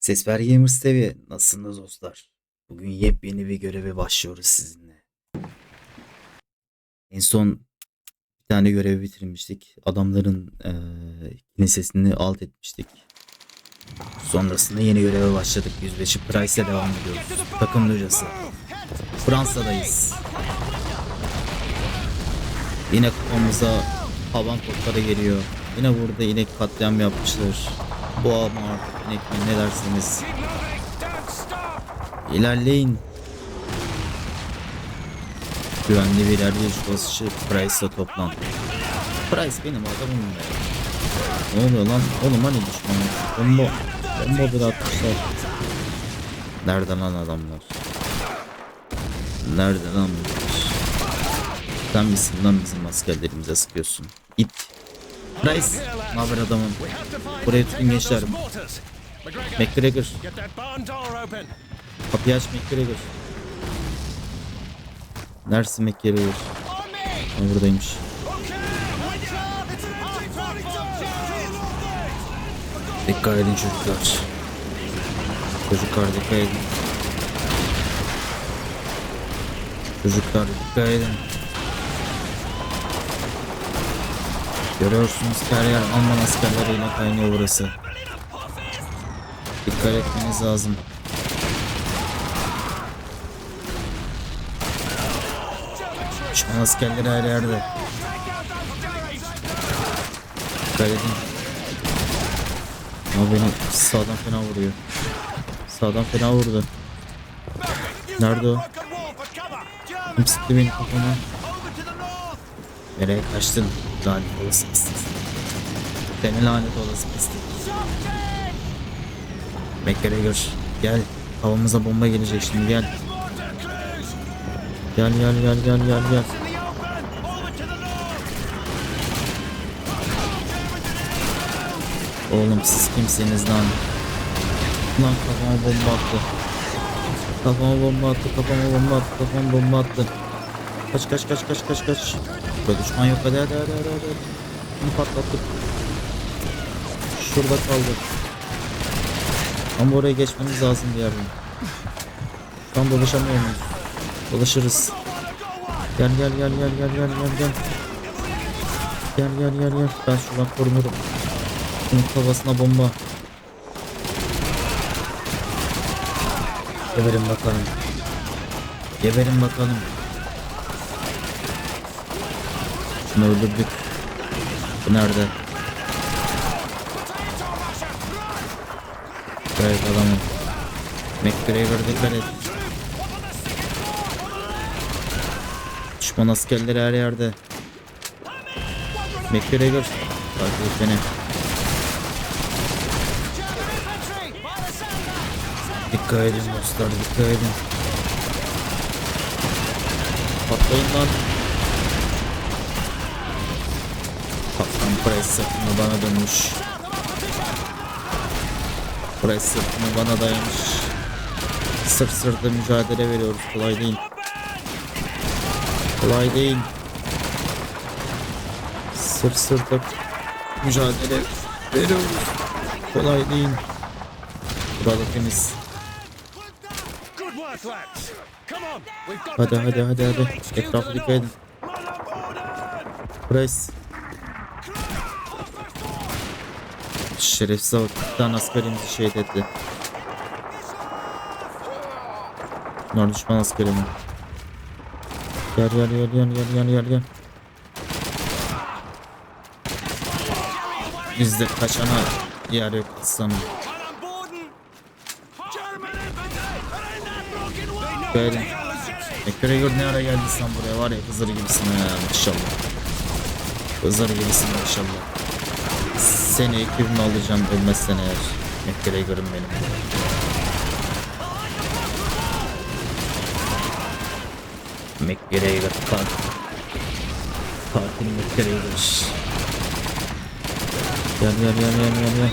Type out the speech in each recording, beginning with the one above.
Sesver Gamers TV nasılsınız dostlar? Bugün yepyeni bir göreve başlıyoruz sizinle. En son bir tane görevi bitirmiştik. Adamların eee kilisesini alt etmiştik. Sonrasında yeni göreve başladık. Yüzleşi Price'e devam ediyoruz. Takım hocası. Fransa'dayız. Yine kafamıza havan kodları geliyor. Yine burada inek katliam yapmışlar. Boğa artık inek ne dersiniz? İlerleyin. Güvenli bir ilerleyiş basışı Price'la toplan. Price benim adamım be. Ne oluyor lan? Oğlum hani düşmanım? Bomba, bomba bir atmışlar. Nerede lan adamlar? Nerede lan bunlar? Sen misin lan bizim askerlerimize sıkıyorsun? Price. Ne haber adamım? Buraya tutun gençler. McGregor. Kapıyı aç McGregor. Neredesin McGregor? Ha, buradaymış. Dikkat edin çocuklar. Çocuklar dikkat edin. Çocuklar dikkat edin. Görüyorsunuz her yer Alman askerleriyle kaynıyor burası. Dikkat etmeniz lazım. Düşman askerleri her yerde. Dikkat edin. Ama beni sağdan fena vuruyor. Sağdan fena vurdu. Nerede o? Kim sıktı beni kafama? Nereye kaçtın? Lanet olası pislik. Seni lanet olası pislik. McGregor gel. Havamıza bomba gelecek şimdi gel. Gel gel gel gel gel gel. Oğlum siz kimsiniz lan? Lan kafama bomba attı. Kafama bomba attı, kafama bomba attı, kafama bomba attı. Kaç kaç kaç kaç kaç kaç. Burada düşman yok hadi hadi hadi hadi. hadi. Bunu patlattık. Şurada kaldı. Ama oraya geçmemiz lazım bir yerden. Şu an dolaşamıyor muyuz? Dolaşırız. Gel gel gel gel gel gel gel gel. Gel gel gel gel. Ben şuradan korunurum. Bunun kafasına bomba. Geberin bakalım. Geberin bakalım. Şunu öldürdük. Bu nerede? Evet adamım. McGregor dikkat et. Düşman askerleri her yerde. McGregor. Takip et beni. Dikkat edin dostlar dikkat edin. Patlayın lan. Kaptan Price sırtını bana dönmüş. Price sırtını bana dayamış. Sırt sırta mücadele veriyoruz kolay değil. Kolay değil. Sırt sırta mücadele veriyoruz. Kolay değil. Burada got Hadi hadi hadi hadi. Etrafa dikkat edin. Price. Şerefsiz tane askerimizi şehit etti. Bunlar düşman askeri mi? Gel gel gel gel gel gel gel gel. Bizde kaçana yer yok aslanım. Böyle. McGregor ne ara geldin sen buraya var ya Hızır gibisin ha maşallah. Hızır gibisin maşallah. Seni ekibime alacağım ölmezsen eğer. McGregor'ım benim. McGregor katil. Katil McGregor. Gel gel gel gel gel gel.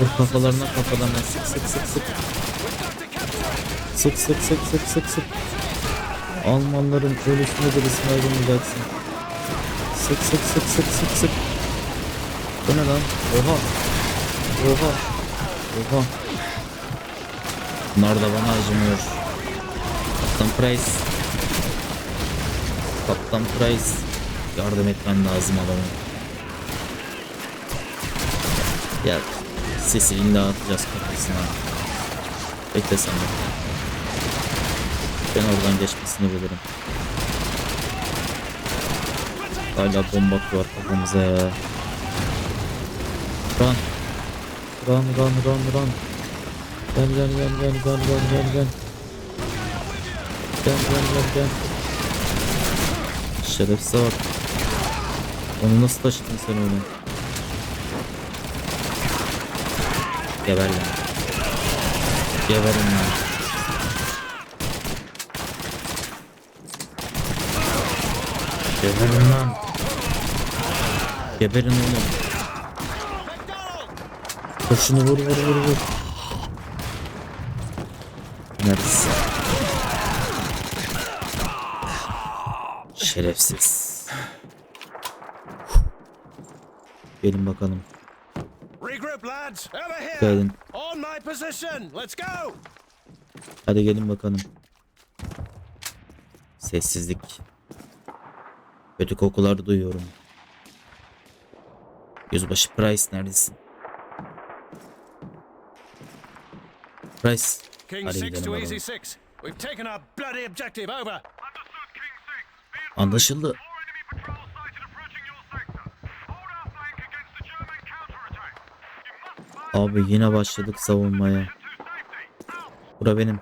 Vur kafalarına kafalarına sık sık sık sık. Sık sık sık sık sık sık. Almanların ölüsüne birisine ayrılmayacaksın. Sık sık sık sık sık sık. Bu ne lan? Oha. Oha. Oha. Bunlar da bana acımıyor. Kaptan Price. Kaptan Price. Yardım etmen lazım adamı. Ya sesini dağıtacağız kafasına. Bekle sen. Ben oradan geçmesini bilirim. Hala bomba var kafamıza ya. Run. Run run run run. Gel gel gel gel gel gel gel gel. Gel gel gel gel. Şerefsize bak. Onu nasıl taşıdın sen öyle? Geber lan. Geberin lan. Geberin lan. Geberin oğlum. Şunu vur vur vur vur. Neredesin? Şerefsiz. Gelin bakalım. Regroup, lads. Over here. Gelin. On my position. Let's go. Hadi gelin bakalım. Sessizlik. Kötü kokular duyuyorum. Yüzbaşı Price neredesin? King 6. Be advised, Anlaşıldı. Abi yine başladık savunmaya. Bura benim.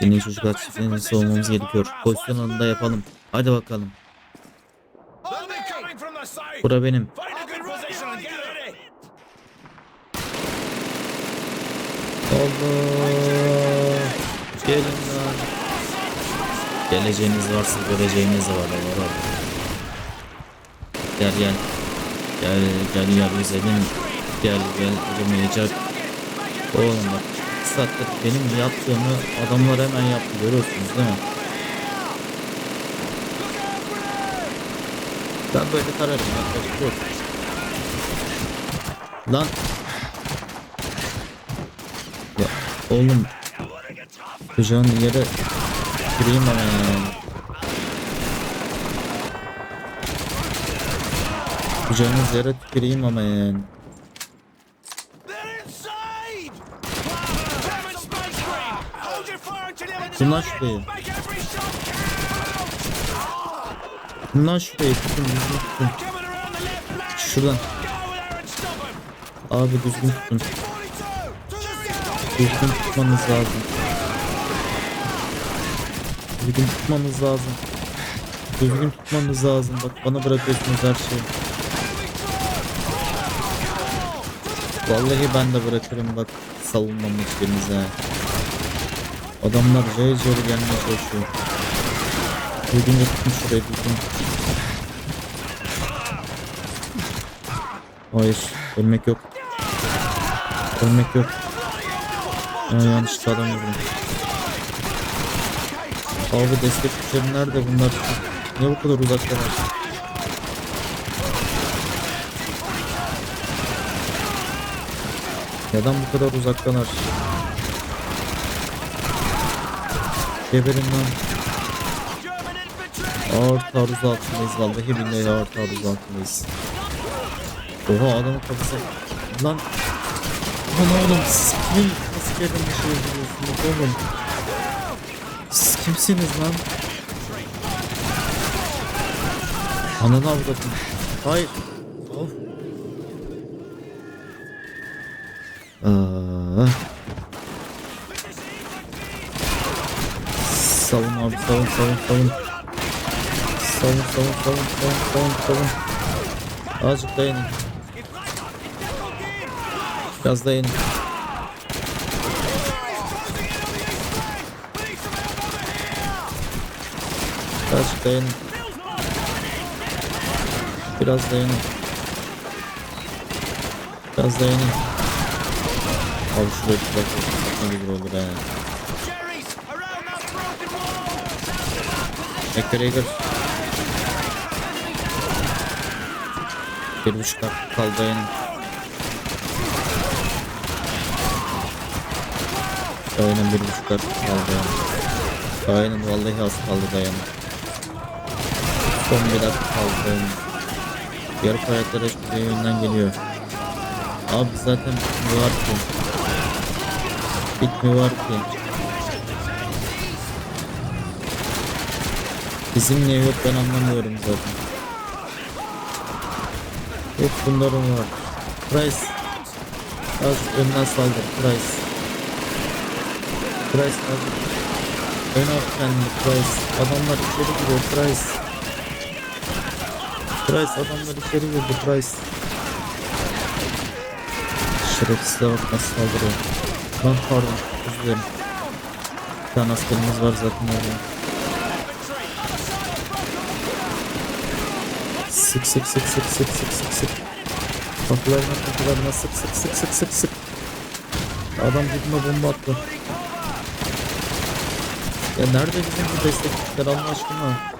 Defensive çiftliğini positions savunmamız gerekiyor. farmhouse. Pozisyonunda Let's da yapalım. Hadi bakalım. Bura benim. Allah. Gelin lan. Geleceğiniz varsa göreceğiniz var. var. Gel gel. Gel gel gel güzelim. Gel gel olamayacak. Oğlum bak. Saattir benim yaptığımı adamlar hemen yaptı görüyorsunuz değil mi? Ben böyle tararım. Yapacak yok. Lan. Ya oğlum. Kucağın yere gireyim bana ya. Kucağınız yere tüküreyim ama yani. Bunlar target. şurayı. Count. Bundan şurayı tutun tutun. Şuradan. Abi düzgün tutun. 42. To the Düzgün tutmanız lazım. Düzgün tutmanız lazım. Düzgün tutmanız lazım. Bak bana bırakıyorsunuz her şeyi. Vallahi ben de bırakırım bak savunmamı hiçbirinize. Adamlar cayır cayır gelmeye çalışıyor. Düzgünce tutun şurayı düzgün. Hayır ölmek yok. Ölmek yok. Ya yanlışlıkla adam vurdum. Abi destek güçleri nerede bunlar? Niye bu kadar uzaktalar? Neden bu kadar uzaktalar? Geberin lan. Ağır taarruz altındayız vallahi billahi ağır taarruz altındayız. Oha adamın kafası. Lan. Lan oğlum siz kim askerin bir şey yapıyorsunuz oğlum? Siz kimsiniz lan? Ananı avradın. Hayır. Of. Aa. Savun abi savun savun savun. Savun savun savun savun savun savun. Azıcık dayanın. Biraz dayanın. Biraz dayan. Biraz dayan. Biraz dayan. Abi şuraya bir bak. Ne gibi olur he. McGregor. Bir buçuk dakika kaldı dayanın. Dayanın bir buçuk dakika kaldı dayanın. Dayanın vallahi az kaldı dayanın. Son bir dakika kaldı. Yarı ayaklar hiçbir yönden geliyor. Abi zaten bitmiyor var ki. Bitmiyor var ki. Bizim niye yok ben anlamıyorum zaten. Yok bunların var. Price. Az önden saldır Price. Price az. Ön at kendini Price. Adamlar içeri giriyor Price. Price adamlar içeri girdi Price. Şerefsizle bak nasıl saldırıyor. Lan pardon özür dilerim. Bir tane askerimiz var zaten orada. Sık sık sık sık sık sık sık sık. Kapılarına kapılarına sık sık sık sık sık sık. Adam dibime bomba attı. Ya nerede bizim bu destekçiler Allah aşkına?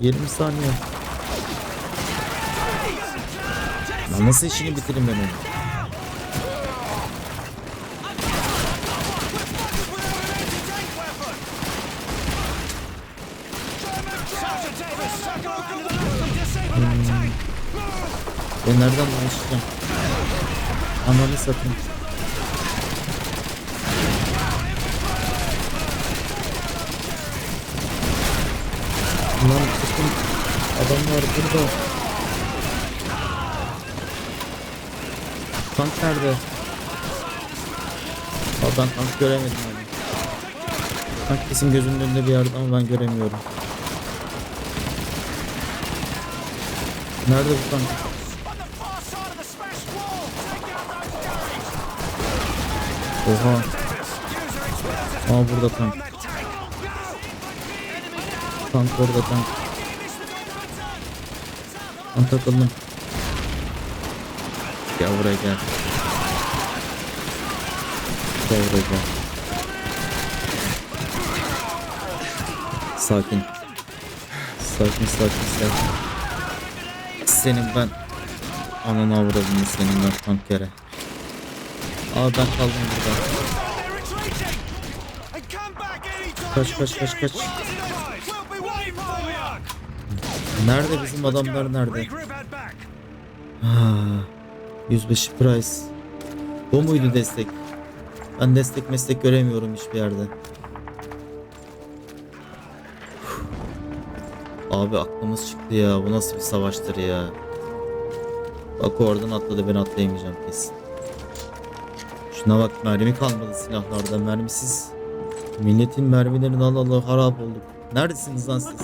20 saniye. Lan nasıl işini bitireyim ben onu? Nereden başlayacağım? Ananı satayım. Lan tutun. Adamlar burada. Tank nerede? Aa, ben tank göremedim abi. Tank kesin gözümün önünde bir yerde ama ben göremiyorum. Nerede bu tank? Oha. Aa burada tank. Tank orada tank. Ben takıldım. Gel buraya gel. Gel buraya gel. Sakin. Sakin sakin sakin. Senin ben ananı avradını senin ben tank yere. Aa ben kaldım burada. Kaç, kaç, kaç, kaç. Nerede bizim adamlar nerede? Ha, 105 price. Bu muydu destek? Ben destek meslek göremiyorum hiçbir yerde. Abi aklımız çıktı ya. Bu nasıl bir savaştır ya. Bak oradan atladı ben atlayamayacağım kesin. Şuna bak mermi kalmadı silahlarda mermisiz. Milletin mermilerini al Allah harap olduk. Neredesiniz lan siz?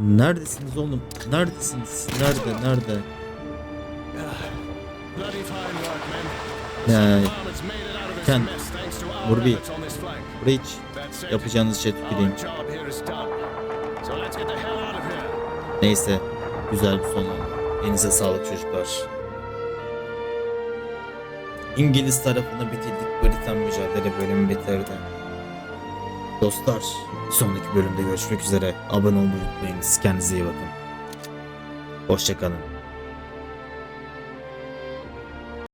Neredesiniz oğlum? Neredesiniz? Nerede? Nerede? To our Burbi. it. yapacağınız şey tüküreyim. Neyse güzel bir son. Elinize sağlık çocuklar. İngiliz tarafını bitirdik. Britan mücadele bölümü bitirdi. Dostlar sonraki bölümde görüşmek üzere. Abone olmayı unutmayınız. Kendinize iyi bakın. Hoşçakalın.